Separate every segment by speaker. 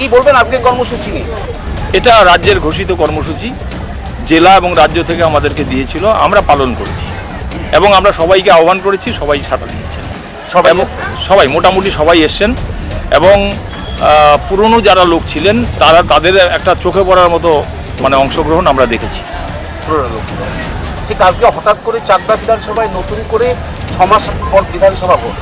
Speaker 1: কি বলবেন আজকে কর্মসূচি নিয়ে?
Speaker 2: এটা রাজ্যের ঘোষিত কর্মসূচি জেলা এবং রাজ্য থেকে আমাদেরকে দিয়েছিল আমরা পালন করেছি। এবং আমরা সবাইকে আহ্বান করেছি সবাই সাড়া দিয়েছেন।
Speaker 1: সবাই
Speaker 2: সবাই মোটামুটি সবাই এসছেন। এবং পুরনো যারা লোক ছিলেন তারা তাদের একটা চোখে পড়ার মতো মানে অংশগ্রহণ আমরা দেখেছি।
Speaker 1: ঠিক আজকে হঠাৎ করে চাকদা বিধানসভায় নতুন করে ছ মাস পর বিধানসভা ভোট।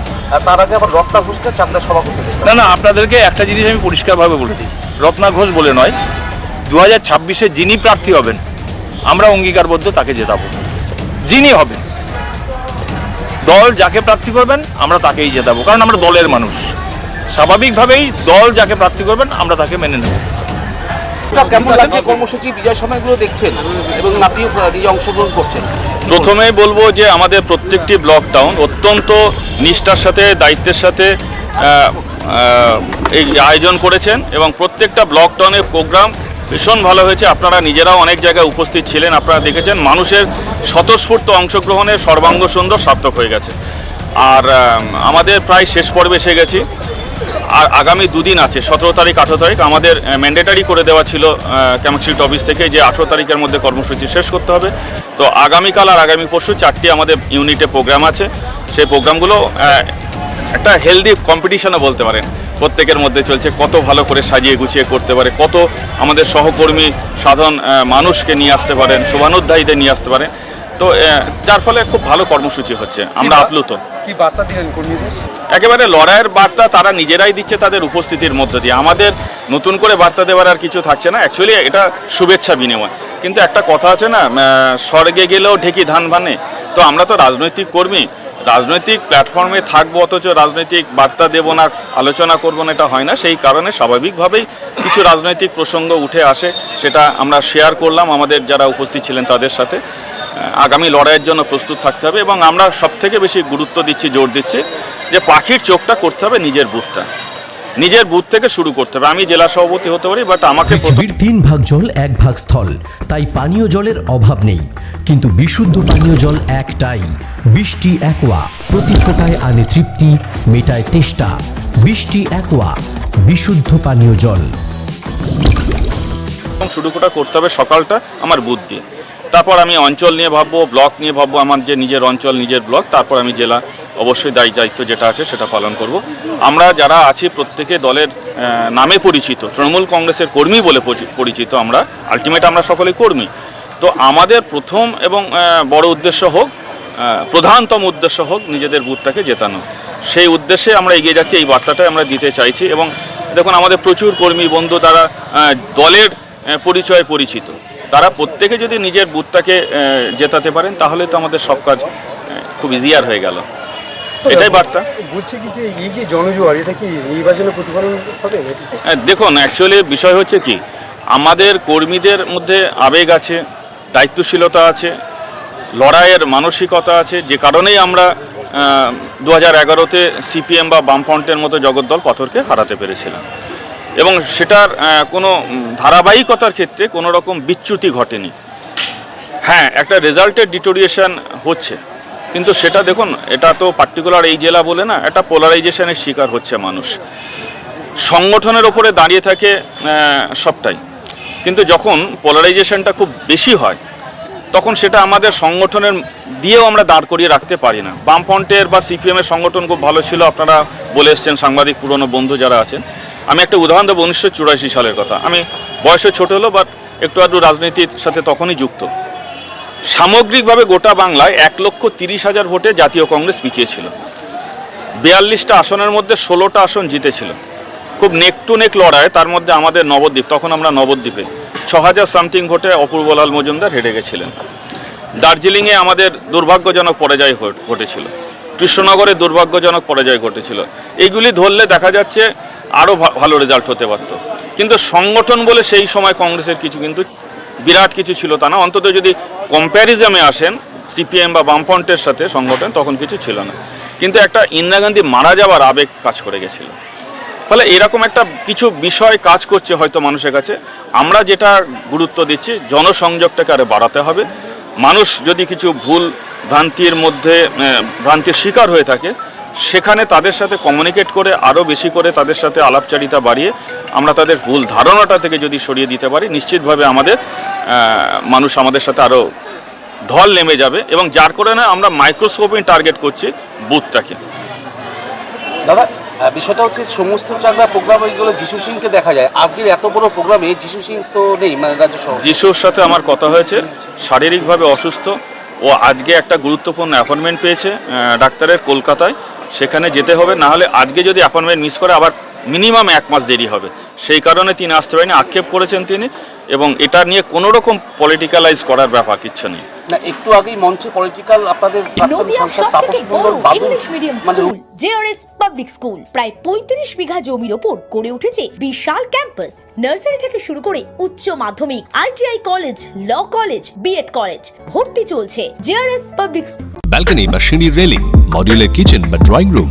Speaker 1: তার আগে আবার রত্না ঘোষকে চাকদা সভা করতে।
Speaker 2: না না, আপনাদেরকে একটা জিনিস আমি পরিষ্কারভাবে বলে দিই। রত্না ঘোষ বলে নয় দু হাজার ছাব্বিশে যিনি প্রার্থী হবেন, আমরা অঙ্গীকারবদ্ধ তাকে জেতাবো। যিনি হবেন, দল যাকে প্রার্থী করবেন, আমরা তাকেই জেতাবো। কারণ আমরা দলের মানুষ। স্বাভাবিকভাবেই দল যাকে প্রার্থী করবেন, আমরা তাকে মেনে নেব।
Speaker 1: তা কেমন লাগছে কর্মসূচি বিজয় দেখছেন এবং আপনিও নিজে অংশগ্রহণ করছেন।
Speaker 2: প্রথমে বলব যে আমাদের প্রত্যেকটি ব্লক টাউন অত্যন্ত নিষ্ঠার সাথে, দায়িত্বের সাথে এই আয়োজন করেছেন এবং প্রত্যেকটা ব্লক টাউনের প্রোগ্রাম ভীষণ ভালো হয়েছে। আপনারা নিজেরাও অনেক জায়গায় উপস্থিত ছিলেন, আপনারা দেখেছেন মানুষের স্বতঃস্ফূর্ত অংশগ্রহণে সর্বাঙ্গ সুন্দর সার্থক হয়ে গেছে। আর আমাদের প্রায় শেষ পর্বে এসে গেছি। আর আগামী দুদিন আছে, সতেরো তারিখ, আঠেরো তারিখ। আমাদের ম্যান্ডেটারি করে দেওয়া ছিল ক্যামাক্সিট অফিস থেকে যে আঠেরো তারিখের মধ্যে কর্মসূচি শেষ করতে হবে। তো আগামীকাল আর আগামী পরশু চারটি আমাদের ইউনিটে প্রোগ্রাম আছে। সেই প্রোগ্রামগুলো একটা হেলদি কম্পিটিশনও বলতে পারেন। প্রত্যেকের মধ্যে চলছে, কত ভালো করে সাজিয়ে গুছিয়ে করতে পারে, কত আমাদের সহকর্মী সাধারণ মানুষকে নিয়ে আসতে পারেন, শোভানুধ্যায়ীদের নিয়ে আসতে পারেন। তো যার ফলে খুব ভালো কর্মসূচি হচ্ছে। আমরা আপ্লুত।
Speaker 3: কি বার্তা দিলেন কর্মীদের?
Speaker 2: একেবারে লড়াইয়ের বার্তা তারা নিজেরাই দিচ্ছে তাদের উপস্থিতির মধ্য দিয়ে। আমাদের নতুন করে বার্তা দেওয়ার আর কিছু থাকছে না। অ্যাকচুয়ালি এটা শুভেচ্ছা বিনিময়। কিন্তু একটা কথা আছে না স্বর্গে গেলেও ঢেকি ধান ভানে। তো আমরা তো রাজনৈতিক কর্মী। রাজনৈতিক প্ল্যাটফর্মে থাকব অথচ রাজনৈতিক বার্তা দেব না আলোচনা করব না এটা হয় না। সেই কারণে স্বাভাবিকভাবেই কিছু রাজনৈতিক প্রসঙ্গ উঠে আসে। সেটা আমরা শেয়ার করলাম আমাদের যারা উপস্থিত ছিলেন তাদের সাথে। আগামী লড়াইয়ের জন্য প্রস্তুত থাকতে হবে এবং আমরা সব থেকে বেশি গুরুত্ব দিচ্ছি জোর দিচ্ছি যে পাখির চোখটা করতে হবে নিজের বুথটা। নিজের বুথ থেকে শুরু করতে হবে। আমি জেলা সভাপতি হতে পারি বাট আমাকে
Speaker 4: পৃথিবীর তিন ভাগ জল এক ভাগ স্থল তাই পানীয় জলের অভাব নেই। কিন্তু বিশুদ্ধ পানীয় জল একটাই বৃষ্টি একোয়া প্রতি ফোটায় আনে তৃপ্তি মেটায় তেষ্টা। বৃষ্টি একোয়া বিশুদ্ধ পানীয় জল।
Speaker 2: শুরু করা করতে হবে সকালটা আমার বুথ দিয়ে। তারপর আমি অঞ্চল নিয়ে ভাববো, ব্লক নিয়ে ভাববো, আমার যে নিজের অঞ্চল, নিজের ব্লক, তারপর আমি জেলা অবশ্যই দায়ী দায়িত্ব যেটা আছে সেটা পালন করব। আমরা যারা আছি প্রত্যেকে দলের নামে পরিচিত, তৃণমূল কংগ্রেসের কর্মী বলে পরিচিত আমরা আলটিমেট আমরা সকলেই কর্মী। তো আমাদের প্রথম এবং বড় উদ্দেশ্য হোক প্রধানতম উদ্দেশ্য হোক নিজেদের বুথটাকে জেতানো। সেই উদ্দেশ্যে আমরা এগিয়ে যাচ্ছি, এই বার্তাটাই আমরা দিতে চাইছি এবং দেখুন আমাদের প্রচুর কর্মী বন্ধু, তারা দলের পরিচয়ে পরিচিত। তারা প্রত্যেকে যদি নিজের বুথটাকে জেতাতে পারেন তাহলে তো আমাদের সব কাজ খুব ইজিয়ার হয়ে গেল। এটাই বার্তা।
Speaker 3: বলছে কি যে এই যে জনজোয়ার এটা কি নির্বাচনে প্রতিফলন হবে?
Speaker 2: হ্যাঁ, দেখুন অ্যাকচুয়ালি বিষয় হচ্ছে কি আমাদের কর্মীদের মধ্যে আবেগ আছে দায়িত্বশীলতা আছে লড়াইয়ের মানসিকতা আছে যে কারণেই আমরা দু হাজার এগারোতে সিপিএম বা বামফ্রন্টের মতো জগদ্দল পাথরকে হারাতে পেরেছিলাম। এবং সেটার কোনো ধারাবাহিকতার ক্ষেত্রে কোনো রকম বিচ্যুতি ঘটেনি। হ্যাঁ একটা রেজাল্টের ডিটোরিয়েশন হচ্ছে, কিন্তু সেটা দেখুন, এটা তো পার্টিকুলার এই জেলা বলে না, একটা পোলারাইজেশনের শিকার হচ্ছে মানুষ। সংগঠনের ওপরে দাঁড়িয়ে থাকে সবটাই। কিন্তু যখন পোলারাইজেশনটা খুব বেশি হয়, তখন সেটা আমাদের সংগঠনের দিয়েও আমরা দাঁড় করিয়ে রাখতে পারি না। বামফ্রন্টের বা সিপিএমের সংগঠন খুব ভালো ছিল, আপনারা বলে এসছেন সাংবাদিক, পুরনো বন্ধু যারা আছেন। আমি একটা উদাহরণ দেবো, উনিশশো চুরাশি সালের কথা। আমি বয়সে ছোট হলো বাট একটু আধটু রাজনীতির সাথে তখনই যুক্ত। সামগ্রিকভাবে গোটা বাংলায় এক লক্ষ তিরিশ হাজার ভোটে জাতীয় কংগ্রেস পিছিয়ে ছিল বিয়াল্লিশটা আসনের মধ্যে ষোলোটা আসন জিতেছিল। খুব নেক টু নেক লড়াই, তার মধ্যে আমাদের নবদ্বীপ, তখন আমরা নবদ্বীপে ছ হাজার সামথিং ভোটে অপূর্বলাল মজুমদার হেরে গেছিলেন। দার্জিলিংয়ে আমাদের দুর্ভাগ্যজনক পরাজয় ঘটেছিল। কৃষ্ণনগরে দুর্ভাগ্যজনক পরাজয় ঘটেছিল। এইগুলি ধরলে দেখা যাচ্ছে আরও ভালো রেজাল্ট হতে পারত। কিন্তু সংগঠন বলে সেই সময় কংগ্রেসের কিছু কিন্তু বিরাট কিছু ছিল তা না। অন্তত যদি কম্প্যারিজমে আসেন সিপিএম বা বামফ্রন্টের সাথে সংগঠন, তখন কিছু ছিল না। কিন্তু একটা ইন্দিরা গান্ধী মারা যাওয়ার আবেগ কাজ করে গেছিল। ফলে এরকম একটা কিছু বিষয় কাজ করছে হয়তো মানুষের কাছে। আমরা যেটা গুরুত্ব দিচ্ছি, জনসংযোগটাকে আরও বাড়াতে হবে। মানুষ যদি কিছু ভুল ভ্রান্তির মধ্যে ভ্রান্তির শিকার হয়ে থাকে সেখানে তাদের সাথে কমিউনিকেট করে আরও বেশি করে তাদের সাথে আলাপচারিতা বাড়িয়ে আমরা তাদের ভুল ধারণাটা থেকে যদি সরিয়ে দিতে পারি নিশ্চিতভাবে আমাদের মানুষ আমাদের সাথে আরও ঢল নেমে যাবে এবং যার কারণে আমরা মাইক্রোস্কোপে টার্গেট করছি বুথটাকে।
Speaker 1: দাদা বিষয়টা হচ্ছে সমস্ত চাকদা প্রোগ্রামে এগুলো যিশু সিংকে দেখা যায়। আজকের এত বড় প্রোগ্রামে যিশু সিং তো নেই মানে রাজ্য
Speaker 2: যিশুর সাথে আমার কথা হয়েছে শারীরিকভাবে অসুস্থ ও আজকে একটা গুরুত্বপূর্ণ অ্যাপয়েন্টমেন্ট পেয়েছে ডাক্তারের কলকাতায়। সেখানে যেতে হবে না হলে আজকে যদি অ্যাপয়েন্টমেন্ট মিস করে আবার মিনিমাম এক মাস দেরি হবে। সেই কারণে তিনি আসতে পারেনি আক্ষেপ করেছেন তিনি এবং এটা নিয়ে কোনো রকম পলিটিক্যালাইজ করার ব্যাপার কিচ্ছু নেই।
Speaker 1: না একটু আগেই মঞ্চে পলিটিক্যাল আপনাদের মানে
Speaker 5: জেআরএস পাবলিক স্কুল প্রায় পঁয়ত্রিশ বিঘা জমির ওপর গড়ে উঠেছে বিশাল ক্যাম্পাস নার্সারি থেকে শুরু করে উচ্চ মাধ্যমিক ITI college law college BEd college ভর্তি চলছে। জেআরএস পাবলিক
Speaker 6: ব্যালকনি বা সিঁড়ির রেলিং মডিউলার কিচেন বা ড্রয়িং রুম